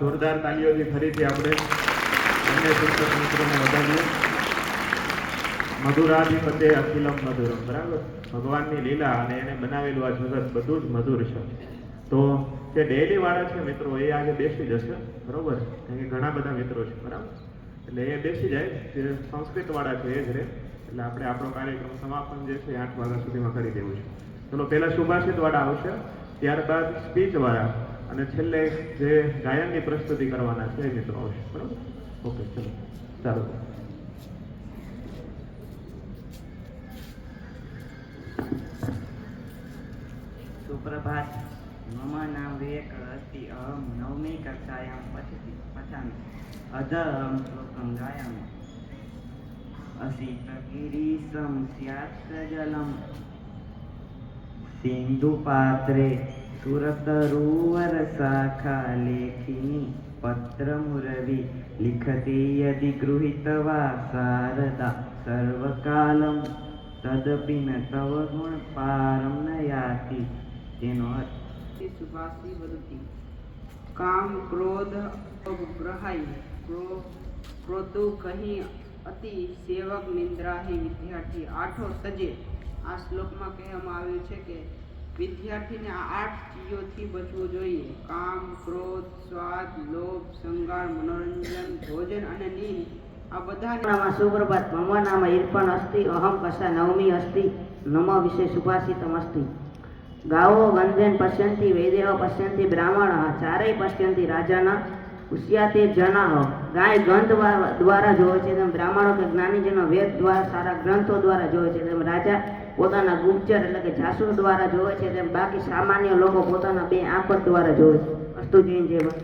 જોરદાર તાલીઓથી ફરીથી આપણે બંને શિક્ષક મિત્રોને વધાવીએ મધુરાધિપતે અખિલમ મધુરમ, બરાબર? ભગવાનની લીલા અને એને બનાવેલું આ જગત બધું જ મધુર છે. તો જે ડેલી વાળા છે મિત્રો, એ આજે બેસી જશે, બરોબર? કારણ કે ઘણા બધા મિત્રો છે, બરાબર? એટલે એ બેસી જાય, જે સંસ્કૃત વાળા છે એ જ રહે. એટલે આપણે આપણો કાર્યક્રમ સમાપન જે છે આઠ વાગ્યા સુધીમાં કરી દેવું છે. ચલો, પહેલાં સુભાષિત વાળા આવશે, ત્યારબાદ સ્પીચ વાળા. અને છેલ્લે જે ગાયનની પ્રસ્તુતિ કરવાના છે એ મિત્રો આવશે બરાબર ઓકે ચલો ચાલો સુપ્રભાત મમ નામ વિવેક અસ્તિ અહમ નવમી કક્ષાયામ પઠતિ પઠામિ અધમ શ્લોકમ ગાયામ અસિતગિરીશમ સ્યાત્રજલમ સિંધુપાત્રે સુરત રૂવર શાખા લેખિની પત્ર મુરવી લિખતી યદિ ગૃહિતવા શારદા સર્વકાલમ તદપિ ન તવ ગુણ પારમ ન યાતિ તેનો અર્થ સુભાષી વદતી કામ ક્રોધ ઉપગ્રહાય ક્રો ક્રોધુ કહી અતિ સેવક નિંદ્રાહી વિદ્યાર્થી આઠો સજે આ શ્લોકમાં કહેવામાં આવ્યું છે કે વિદ્યાર્થીને આઠ ચીજોથી બચવું જોઈએ. કામ, ક્રોધ, સ્વાદ, લોભ શંગાર મનોરંજન, ભોજન અને નીંદ. આ બધા નામ સુપ્રભાત. ભમવાનામાં નામ ઈર્પણ અસ્તિ, અહમ કસા નવમી અસ્તિ. નમ વિશે સુભાષિતમ અસ્તિ ગાવો વંદેન પશ્યંતિ વૈદેવ પશ્યંતિ, બ્રાહ્મણ, ચારેય પશ્યંતિ, રાજાના ઉસિયા તે જણાવો. ગાય ગ્રંથ દ્વારા જોવે છે તેમ બ્રાહ્મણો કે જ્ઞાનીજનો વેદ દ્વારા સારા ગ્રંથો દ્વારા જોવે છે તેમ રાજા પોતાના ગુપ્તચર એટલે કે જાસૂસ દ્વારા જોવે છે તેમ બાકી સામાન્ય લોકો પોતાના બે આંખ દ્વારા જોવે છે. અસ્તુ જૈન જેવા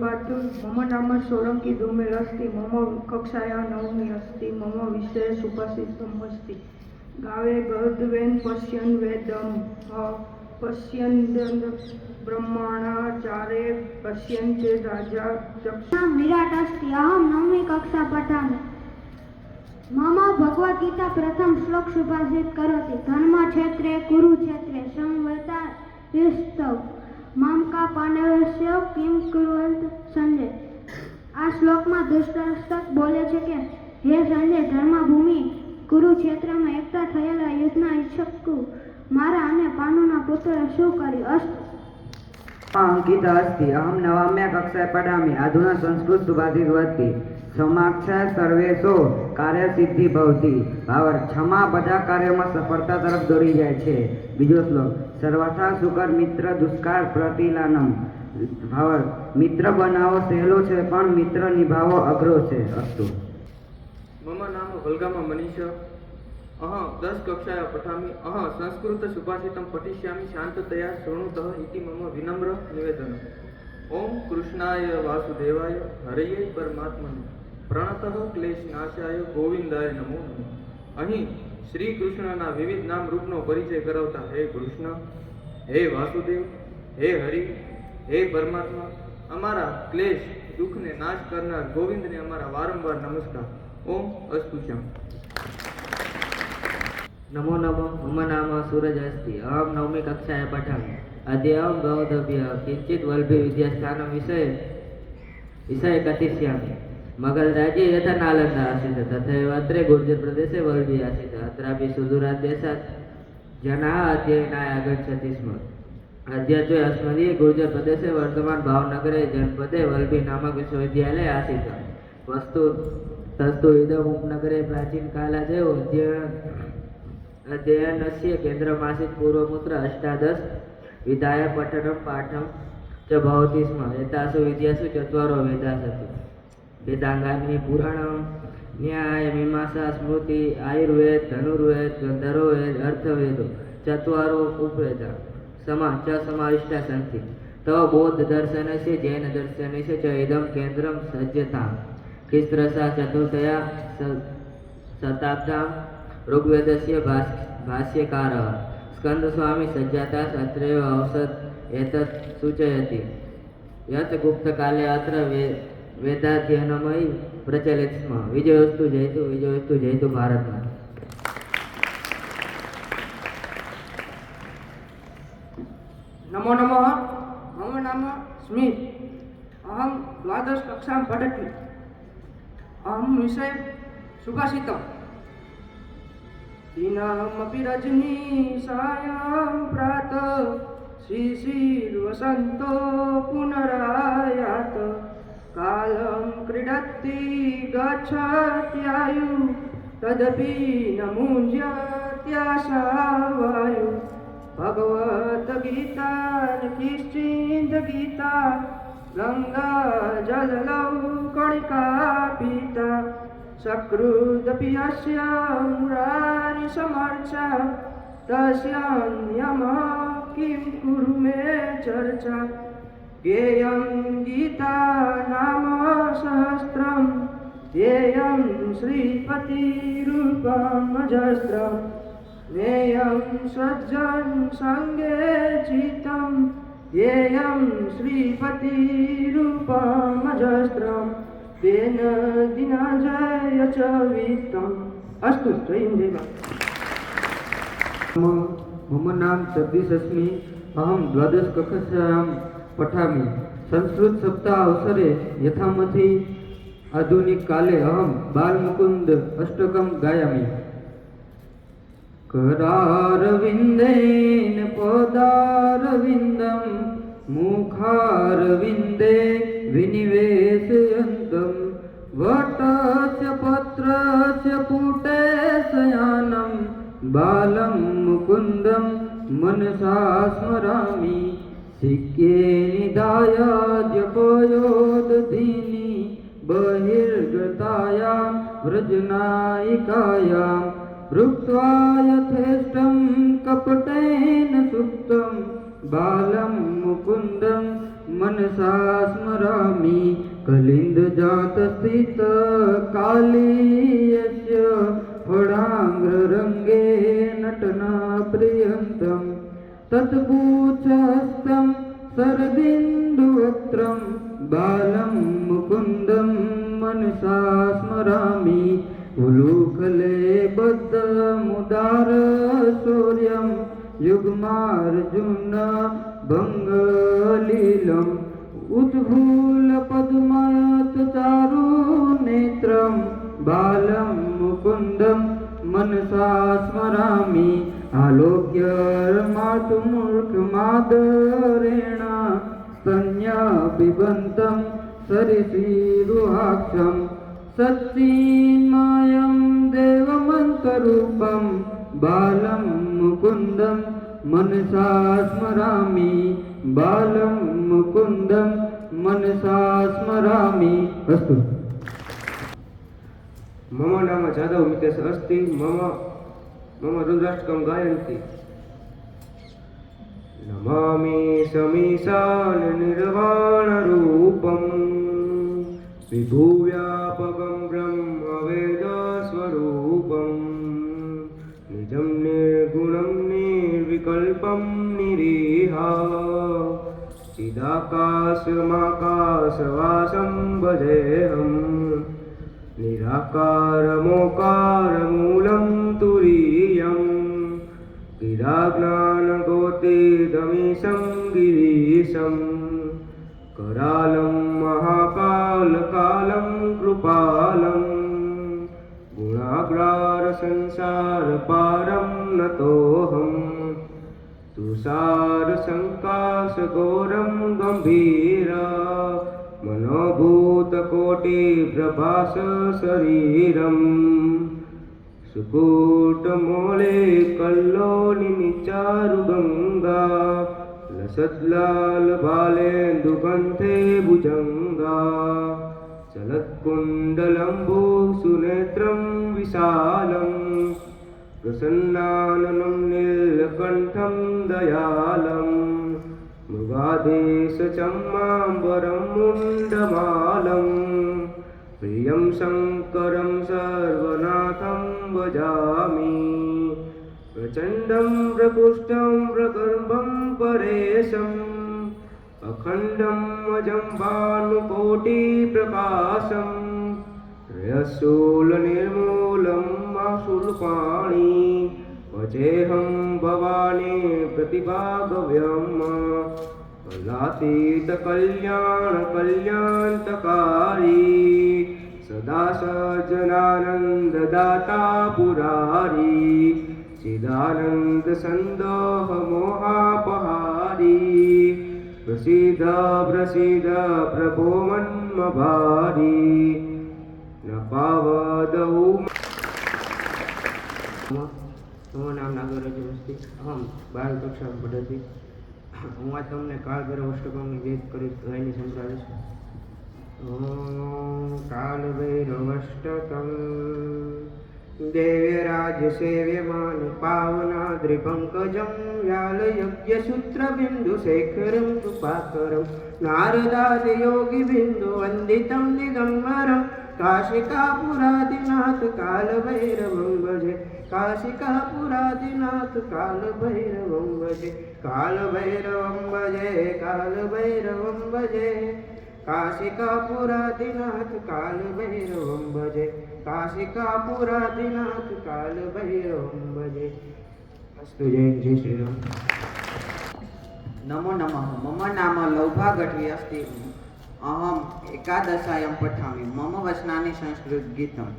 બાતુ મમ નામ સોલંકી ધૂમે અસ્તિ મમ કક્ષાયા નવમી અસ્તિ મમ વિષય સુપાસિત સમસ્તિ ગાવે ગર્દવેન પશ્યન વેદમ પશ્યન બ્રહ્માણાચાર્ય પશ્યન રાજા ચક્ષ વિરાટ અસ્તિ અહમ નવમી કક્ષા પઠામી મમ ભગવદ્ ગીતા પ્રથમ શ્લોક સુભાષિત કરોતિ ધર્મ ક્ષેત્રે ગુરુ ક્ષેત્રે સંવેતા વિસ્તવ મમ કા પાનવસ્ય કિમ કુરુવંત સંજય આ શ્લોકમાં દુષ્ટાષ્ટક બોલે છે કે હે સંજય ધર્મભૂમિ કુરુક્ષેત્રમાં એકતા થયેલા યુદ્ધના ઈચ્છકુ મારા અને પાનુના પુત્રએ શું કર્યું? અસ્ત અંકિતા અસ્તિ અહમ નવામ્યા કક્ષાએ પડામી. અધુના સંસ્કૃત સુભાષિત વતી સમાક્ષા સર્વેશો કાર્યસિદ્ધિ ભવતી. ભાવર ક્ષમા બધા કાર્યોમાં સફળતા તરફ દોરી જાય છે. બીજો શ્લોક. સર્વથા સુકર મિત્ર દુષ્કાળ પ્રતિલાનમ. ભાવર મિત્ર બનાવો સહેલો છે પણ મિત્ર નિભાવો અઘરો છે. અસ્તુ મમ નામ વલગામાં મનીષ. અહં દસ કક્ષાયા પઠામી અહં સંસ્કૃત સુભાષિતમ પઠિષ્યામી શાંતતયા શૃણુતઃ ઇતિ મમ વિનમ્ર નિવેદન ઓમ કૃષ્ણાય વાસુદેવાય હરયે પરમાત્મને પ્રણતઃ ક્લેશનાશાય ગોવિંદાય નમો અહીં શ્રી કૃષ્ણના વિવિધ નામ રૂપનો પરિચય કરાવતા હે કૃષ્ણ, હે વાસુદેવ, હે હરિ, હે પરમાત્મા, અમારા ક્લેશ, દુઃખને નાશ કરનાર ગોવિંદને અમારા વારંવાર નમસ્કાર. ઓમ અસ્તુશ્યામ નમો નમો મમ નામ સૂરજ અસ્તિ અહમ નવમી કક્ષાએ પઠામી અધ્યયમ બૌદ્ધભ્ય કિંચિત વલ્ભી વિદ્યાસ્થાન વિષય વિષય કથિષ્યામી મગધરાજ્યે યથા નાલંદ આસીત તથૈવ અત્રે ગુર્જર પ્રદેશે વલ્ભી આસીત અત્રાપી સુદૂરાત દેશાત જના અધ્યયનાય આગચ્છતિ સ્મ અધ્યત્વે અસ્મદીય ગુર્જર પ્રદેશે વર્તમાન ભાવનગરે જનપદે વલ્ભી નામક વિશ્વવિદ્યાલય આસીત વસ્તુ તસ્તુ ઇદમ ઉપનગરે પ્રાચીન કાલા જેવો અધ્યયન अध्ययनस्य केन्द्रमासीत् पूर्वमुत्र अष्टादश विधाय पठनं पाठं च भवति स्म एतासु विद्यासु चत्वारो वेदाः सन्ति वेदाङ्गानि पुराणं न्याय मीमांसा स्मृति आयुर्वेद धनुर्वेद गन्धर्ववेद अर्थवेदो चत्वारो उपवेदा समा च समाविष्टा सन्ति तव बौद्धदर्शनस्य जैनदर्शनस्य च इदं केन्द्रं सज्जतां तिस्रसा चतुर्थया स- शताब्दां ऋग्वेदस्य भास् भाष्यकारः स्कन्दस्वामी सज्जाता अत्रैव अवसत् एतत् सूचयति यत् गुप्तकाले अत्र वे वेदाध्ययनमयि प्रचलित स्म विजयोस्तु जयतु विजयोस्तु जयतु भारतमा नमो नमः मम नाम स्मित् अहं द्वादशकक्षां पठति अहं विषये सुभाषितम् દિનામપી રજની સાયામ પ્રાત શ્રી શીર્વસંતો પુનરાયાત કાલમ ક્રીડતિ ગચ્છત્યાયુ તદપી ન મુંજત્યાશાવાયુ ભગવત ગીતા કિશ્ચિંદ ગીતા ગંગા જલલૌ કણિકા પીતા सकृदपि यस्य मुरारिसमर्चा तस्यान्यमः किं कुरु मे चर्चा। ज्ञेयं गीता नाम सहस्रं ध्येयं श्रीपतिरूपमजस्रं ज्ञेयं सज्जन सङ्गे चितं ध्येयं श्रीपतिरूपमजस्रं तेन दिनाजय च वित्तम् अस्तु जय हिन्द जय भारत मम नाम जगदीश अस्मि अहं द्वादश कक्षायां पठामि संस्कृत सप्ताह अवसरे यथामति आधुनिककाले अहं बालमुकुन्द अष्टकं गायामि करारविन्देन पदारविन्दं मुखारविन्दे विनिवेशयन्तं वटस्य पत्रस्य पुटे शयानं बालं मुकुन्दं मनसा स्मरामि। सिक्के निधाय जपयोदधीनि बहिर्गतायां व्रजनायिकायां भृक्त्वा यथेष्टं कपटेन सुप्तं बालं मुकुन्दं मनसा स्मरामि कलिन्दजातस्थितकालीयस्य फडाङ्ग्ररङ्गे नटना प्रियन्तं तत्पूच्छस्तं सरदिन्दुवक्त्रं बालं मुकुन्दं मनसा स्मरामि उलूखले बद्धमुदारशौर्यं युग्मार्जुन भङ्गलीलम् उद्भूलपद्मयतचारुनेत्रं बालं मुकुन्दं मनसा स्मरामि। आलोक्य मातुमूर्खमादरेण स्तन्या पिबन्तं सरिसीरुहाक्षं सच्चिन्मयं देवमन्तरूपं बालं मुकुन्दं मनसा स्मरामि बालं मुकुन्दं मनसा स्मरामि अस्तु मम नाम जादव मितेश अस्ति मम मम रुद्राष्टकं गायन्ति नमामि समीशान निर्वाणरूपम् विभुव्यापकं ब्रह्मवेदस्वरूपम् निर्विकल्पं निरीहा। चिदाकाशमाकाशवासं भजेऽहम् निराकारमोकारमूलं तुरीयम् गिराज्ञानगोतिदमीशं गिरीशम् करालं महाकालकालं कृपालम् गुणाग्रारसंसारपारं नतोऽहम् गम्भीरा मनोभूतकोटिप्रभासशरीरम्। चारुगङ्गा लसत्लालबालेन्दुके भुजङ्गा। चलत्कुण्डलम्बुसुनेत्रं विशालं प्रसन्ना नीलकण्ठं दयालम् मृगाधीशचम्माम्बरं मुण्डमालम् प्रियं शङ्करं सर्वनाथं भजामि प्रचण्डं प्रकुष्ठं प्रगर्भं परेशम् अखण्डम् अजं भानुकोटिप्रकाशम् त्रयशूलनिर्मूलं माशुल्पाणि ભજેહમ ભવાની પ્રતિભાગવ્યમ ભલાતીત કલ્યાણ કલ્યાણકારી સદા સજનાનંદ દાતા પુરારી ચિદાનંદ સંદોહ મોહાપહારી પ્રસિદ્ધ પ્રસિદ્ધ પ્રભો મન્મભારી નપાવદ ઉમા મમો નામ નાગરાજ અસ્તિ અહમ બાળ કક્ષા પઢતી હું આ તમને કાળ ભૈરવ અષ્ટકમની વેદ કરી ગાયની સંભળાવીશ ઓમ કાળ ભૈરવષ્ટકમ દેવ્યરાજ સેવ્યમાન પાવનાદ્રિ પંકજમ વ્યાલયજ્ઞ સૂત્ર બિંદુ શેખરમ, કૃપાકરમ. કાશિકાપુરાદિનાથ કાલ ભૈરવમ ભજે કાલ ભૈરવમ ભજે કાલ ભૈરવમ ભજે કાશિકાપુરાદિનાથ કાલ ભૈરવમ ભજે કાશિકાપુરાદિનાથ કાલ ભૈરવમ ભજે અસ્તુ જય જય શ્રી રામ નમો નમઃ મમ નામ લૌભા ગઠવી અસ્તિ અહમ એકાદશાયમ પઠામી મમ વચનાની સંસ્કૃત ગીતમ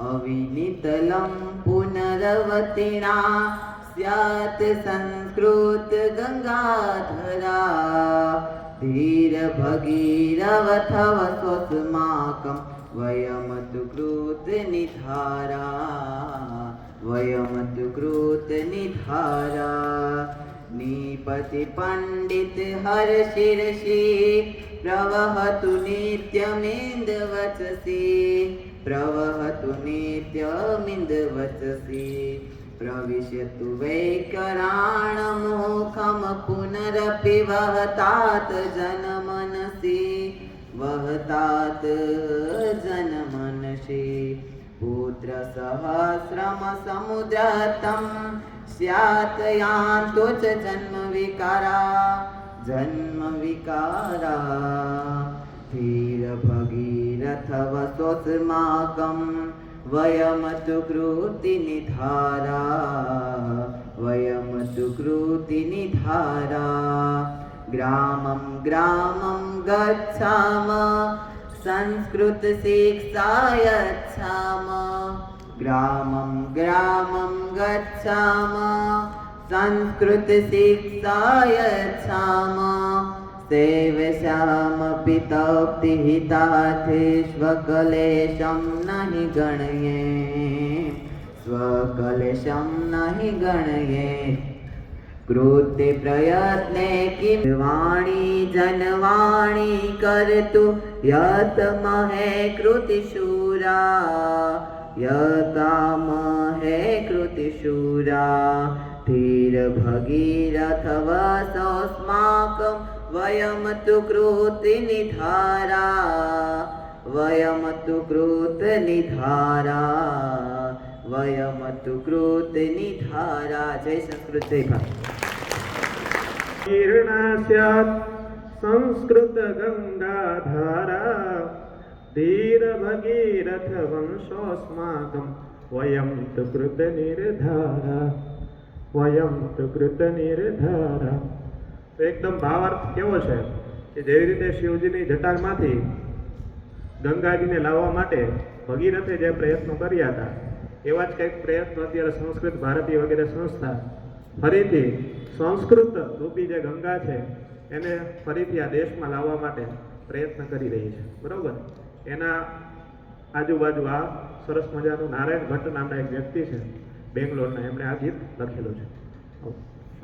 अविनितलं पुनरवतिना स्यात् संस्कृतगङ्गाधरा धीरभगीरवथव स्वस्माकं वयं तु कृतनिधारा वयं तु कृतनिधारा निपति पण्डित हर्षिर्षि प्रवहतु नित्यमिन्दवचसि प्रवहतु नित्यमिन्दवचसि प्रविशतु वैकराणमुखं पुनरपि वहतात् जनमनसि। वहतात् जनमनसि। पुत्रसहस्रमसमुद्रतं स्यात् यान्तो च जन्मविकारा। जन्मविकारा। धीरभगीरथव वयमतु कृतिनिधारा वयमतु कृतिनिधारा ग्रामं ग्रामं गच्छाम संस्कृतशिक्षा यच्छाम ग्रामं ग्रामं गच्छाम संस्कृतशिक्षा यच्छाम। सेवशामपि तप्तिहिताथे स्वकलेशं नहि गणये स्वकलेशं नहि गणये कृते प्रयत्ने किं वाणी जनवाणी कर्तु यतमहे कृतिशूरा यतामहे कृतिशूरा વયમ તુ કૃતની ધારા વયમ તુ કૃતની ધારા વયમ તુ કૃતની ધારા જય સંસ્કૃત જય ભારત સંસ્કૃત ગંગા ધારા ધીર ભગીરથ વંશોસ્માકમ વયમ તુ કૃત નિર્ધારા વયમ તુ કૃત નિર્ધારા એકદમ ભાવાર્થ કેવો છે કે જેવી રીતે શિવજીની જટારમાંથી ગંગાજીને લાવવા માટે ભગીરથે જે પ્રયત્નો કર્યા હતા એવા જ કંઈક પ્રયત્નો અત્યારે સંસ્કૃત ભારતી વગેરે સંસ્થા ફરીથી સંસ્કૃત રૂપી જે ગંગા છે એને ફરીથી આ દેશમાં લાવવા માટે પ્રયત્ન કરી રહી છે. બરોબર? એના આજુબાજુ આ સરસ મજાનું નારાયણ ભટ્ટ નામના એક વ્યક્તિ છે બેંગ્લોરના એમણે આ ગીત લખેલું છે.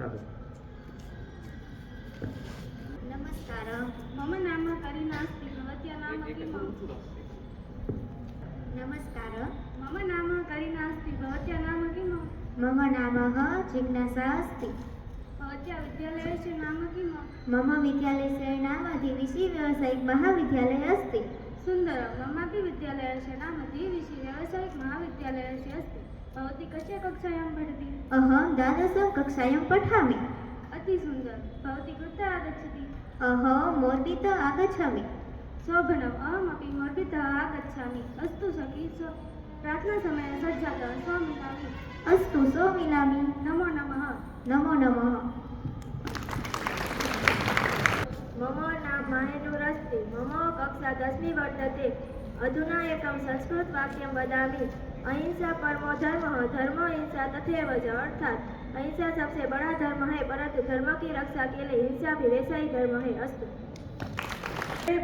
આવો, ನಮಸ್ಕಾರ ಮಮ ನಾಮ ಕರಿನಾಸ್ತಿ ಭವತ್ಯ ನಾಮ ಕಿಂ ನಮಸ್ಕಾರ ಮಮ ನಾಮ ಕರಿನಾಸ್ತಿ ಭವತ್ಯ ನಾಮ ಕಿಂ मम नामः जिज्ञासा अस्ति भवत्या विद्यालयस्य नाम किं मम विद्यालयस्य नाम दिविशिव्यावसायिकमहाविद्यालयः अस्ति सुन्दरं ममापि विद्यालयस्य नाम दिविशिव्यावसायिकमहाविद्यालयस्य अस्ति भवती कस्य कक्षायां पठति अहं द्वादशकक्षायां पठामि અતિ સુંદર ભવતી કૃતા આગચ્છતિ. અહો મોર્બિત આગચ્છામિ. શોભનમ અહમપી મોર્બિત આગચ્છામિ. અસ્તુ સખી પ્રાર્થના સમયે સજ્જાત સ્વામિનામી. અસ્તુ સ્વામિનામી. નમો નમઃ. નમો નમઃ. મમ નામ મહેનુરસ્તિ મમ કક્ષા દસમી વર્તતે. અધુના એકમ સંસ્કૃત વાક્યમ વદામિ. અહિંસા પરમો ધર્મ ધર્મ હિંસા તથેવ જ અર્થાત अहिंसा सबसे बड़ा धर्म है परंतु धर्म की रक्षा के लिए हिंसा भी वैसा ही धर्म है अस्तु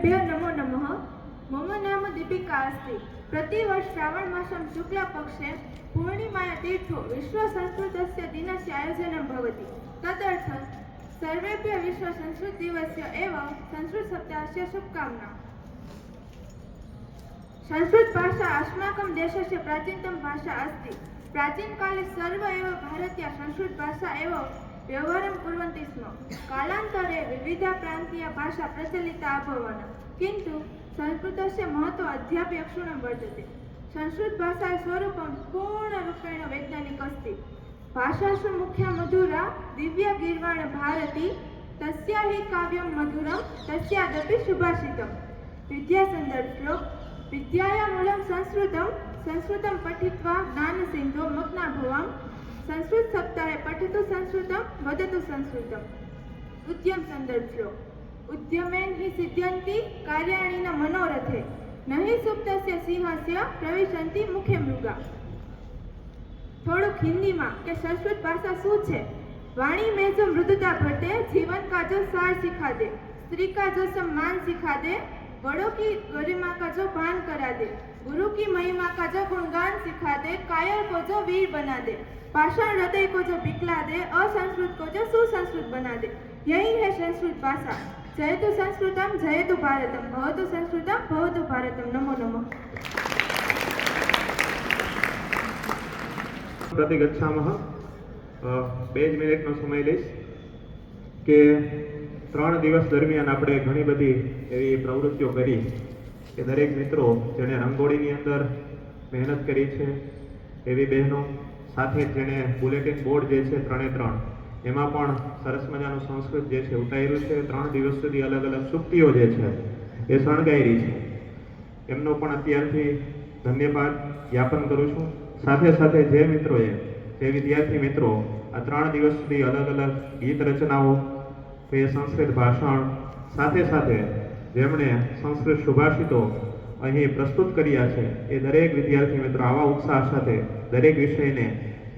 भ्यो नमो नमः मम नाम दीपिका अस्ति प्रतिवर्ष श्रावणमासं शुक्लपक्षे पूर्णिमाया तीर्थो विश्वसंस्कृतस्य दिनस्य आयोजनं भवति तदर्थं सर्वेभ्यः विश्वसंस्कृतदिवस्य एव संस्कृतसप्ताहस्य शुभकामना संस्कृतभाषा अस्माकं देशस्य प्राचीनतम भाषा अस्ति પ્રાચીન કાલે સર્વ એવા ભારતીય સંસ્કૃત ભાષા એવો વ્યવહારમ કુર્વન્તિ સ્મ કાલાંતરે વિવિધ પ્રાંતીય ભાષા પ્રચલિતા અભવન કિંતુ સંસ્કૃતસ્ય મહત્વ અધ્યાપી અક્ષરમ વર્તતે. સંસ્કૃત ભાષા સ્વરૂપમ પૂર્ણરૂપેણ વૈજ્ઞાનિક અસ્તિ ભાષાસુ મુખ્ય મધુરા, દિવ્ય ગીર્વાણ ભારતી, તસ્યા હિ કાવ્યમ મધુરમ, તસ્યાદપી સુભાષિતમ વિદ્યા સંદર્ભ શ્લોક વિદ્યાયા મૂલમ સંસ્કૃતમ संस्कृतं पठित्वा ज्ञानसिन्धो मग्ना भवाम् संस्कृतसप्ताहे पठतु संस्कृतं वदतु संस्कृतम् उद्यम सन्दर्भश्लोक उद्यमेन हि सिद्ध्यन्ति कार्याणि न मनोरथे न हि सुप्तस्य સિંહસ્ય પ્રવિશન્તિ મુખે મૃગા થોડુંક હિન્દીમાં કે સંસ્કૃત ભાષા શું છે વાણી में जो मृदुता भटे जीवन का जो सार सिखा दे स्त्री का जो सम्मान सिखा दे बड़ों की गरिमा का जो भान करा दे गुरु की महिमा का जो गुणगान सिखा दे कायर को जो वीर बना दे पाषाण हृदय को जो पिघला दे असंस्कृत को जो सुसंस्कृत बना दे यही है संस्कृत भाषा जयतु संस्कृतम जयतु भारतम भवतु संस्कृतम भवतु भारतम नमो नमः પ્રતિગચ્છામઃ અ, બે જ મિનિટનો સમય લઈશ કે ત્રણ દિવસ દરમિયાન આપણે ઘણી બધી એવી પ્રવૃત્તિઓ કરી કે દરેક મિત્રો જેણે રંગોળીની અંદર મહેનત કરી છે, એવી બહેનો સાથે જેણે બુલેટિન બોર્ડ જે છે ત્રણે ત્રણ, એમાં પણ સરસ મજાનું સંસ્કૃત જે છે ઉતાર્યું છે. ત્રણ દિવસ સુધી અલગ અલગ સુક્તિઓ જે છે એ શણગાયરી છે. એમનો પણ અત્યારથી ધન્યવાદ જ્ઞાપન કરું છું. સાથે સાથે જે મિત્રોએ, જે વિદ્યાર્થી મિત્રો, આ ત્રણ દિવસ સુધી અલગ અલગ ગીત રચનાઓ કે સંસ્કૃત ભાષણ, સાથે સાથે જેમણે સંસ્કૃત સુભાષિતો અહીં પ્રસ્તુત કર્યા છે, એ દરેક વિદ્યાર્થી મિત્રો આવા ઉત્સાહ સાથે દરેક વિષયને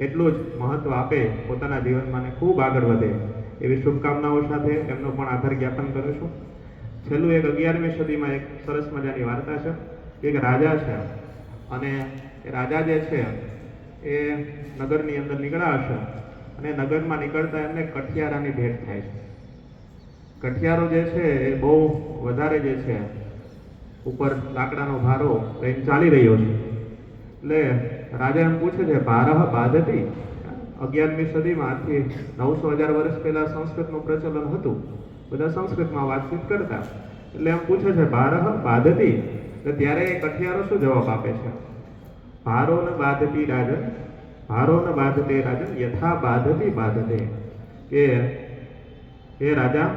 એટલું જ મહત્વ આપે, પોતાના જીવનમાં ખૂબ આગળ વધે. એવી શુભકામનાઓ સાથે એમનો પણ આભાર જ્ઞાપન કરું છું. છેલ્લું એક અગિયારમી સદીમાં એક સરસ મજાની વાર્તા છે. એક રાજા છે અને રાજા જે છે એ નગરની અંદર નીકળ્યા હશે અને નગરમાં નીકળતા એમને કઠિયારાની ભેટ થાય છે. કઠિયારો જે છે એ બહુ વધારે જે છે, ઉપર લાકડાનો ભારો લઈને ચાલી રહ્યો છે. એટલે રાજા એમ પૂછે છે, ભારહ બાધતી? અગિયારમી સદીમાં આજથી નવસો હજાર વર્ષ પહેલાં સંસ્કૃતનું પ્રચલન હતું. બધા સંસ્કૃતમાં વાતચીત કરતા. એટલે એમ પૂછે છે, ભારહ બાધતી? એટલે ત્યારે એ કઠિયારો શું જવાબ આપે છે? ભારો ન બાધતી રાજન, ભારો ન બાધતે રાજન, યથા બાધતી બાધતે. કે એ રાજા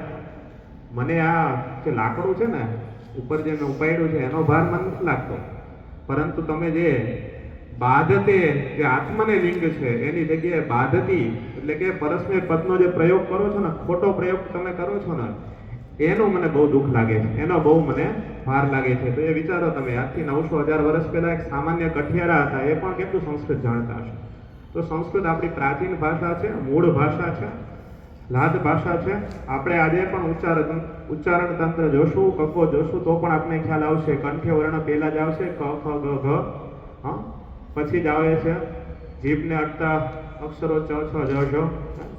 મને આ જે લાકડું છે ને, ઉપર જે મેં ઉપાડ્યું છે, એનો ભાર મને નથી લાગતો. પરંતુ તમે જે બાધતે જે આત્મને લિંગ છે, એની જગ્યાએ બાધતી, એટલે કે પરસ્મે પદનો જે પ્રયોગ કરો છો ને, ખોટો પ્રયોગ તમે કરો છો ને, એનું મને બહુ દુઃખ લાગે છે. એનો બહુ મને ભાર લાગે છે. તો એ વિચારો તમે, આજથી નવસો હજાર વર્ષ પહેલાં એક સામાન્ય કઠિયારા હતા, એ પણ કેટલું સંસ્કૃત જાણતા હશે? તો સંસ્કૃત આપણી પ્રાચીન ભાષા છે, મૂળ ભાષા છે લાદ ભાષા છે. આપણે આજે પણ ઉચ્ચારણ ઉચ્ચારણ તંત્ર જોશું કકો જોશું, તો પણ આપણે ખ્યાલ આવશે. કંઠ્ય વર્ણ પહેલા જ આવશે ક ખ, ગ, ઘ. હા? પછી જ આવે છે જીભને અટતા અક્ષરો ચ, છ, જ ઝ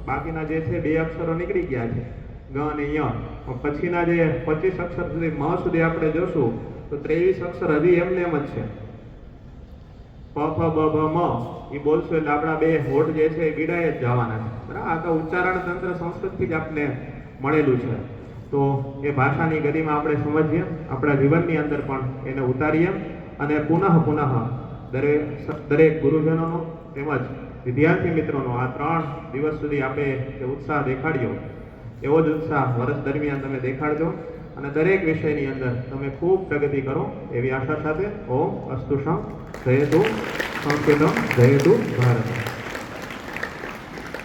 બાકીના જે છે બે અક્ષરો નીકળી ગયા છે. ગ અને ય. પછીના જે પચીસ અક્ષર સુધી મ સુધી આપણે જોશું, તો ત્રેવીસ અક્ષર હજી એમને એમ જ છે. ફ બ મ એ બોલશો એટલે આપણા બે હોઠ જે છે એ ગીડાય જ જવાના છે. બરાબર? આ તો ઉચ્ચારણ તંત્ર સંસ્કૃતથી જ આપને મળેલું છે. તો એ ભાષાની ગતિમાં આપણે સમજીએ. આપણા જીવનની અંદર પણ એને ઉતારીએ અને પુનઃ પુનઃ દરેક દરેક ગુરુજનોનો તેમજ વિદ્યાર્થી મિત્રોનો આ ત્રણ દિવસ સુધી આપણે જે ઉત્સાહ દેખાડ્યો. એવો જ ઉત્સાહ વર્ષ દરમિયાન તમે દેખાડજો. અને દરેક વિષયની અંદર તમે ખૂબ પ્રગતિ કરો એવી આશા સાથે ઓમ અસ્તુષમ જયતુ સંસ્કૃતમ જયતુ ભારત.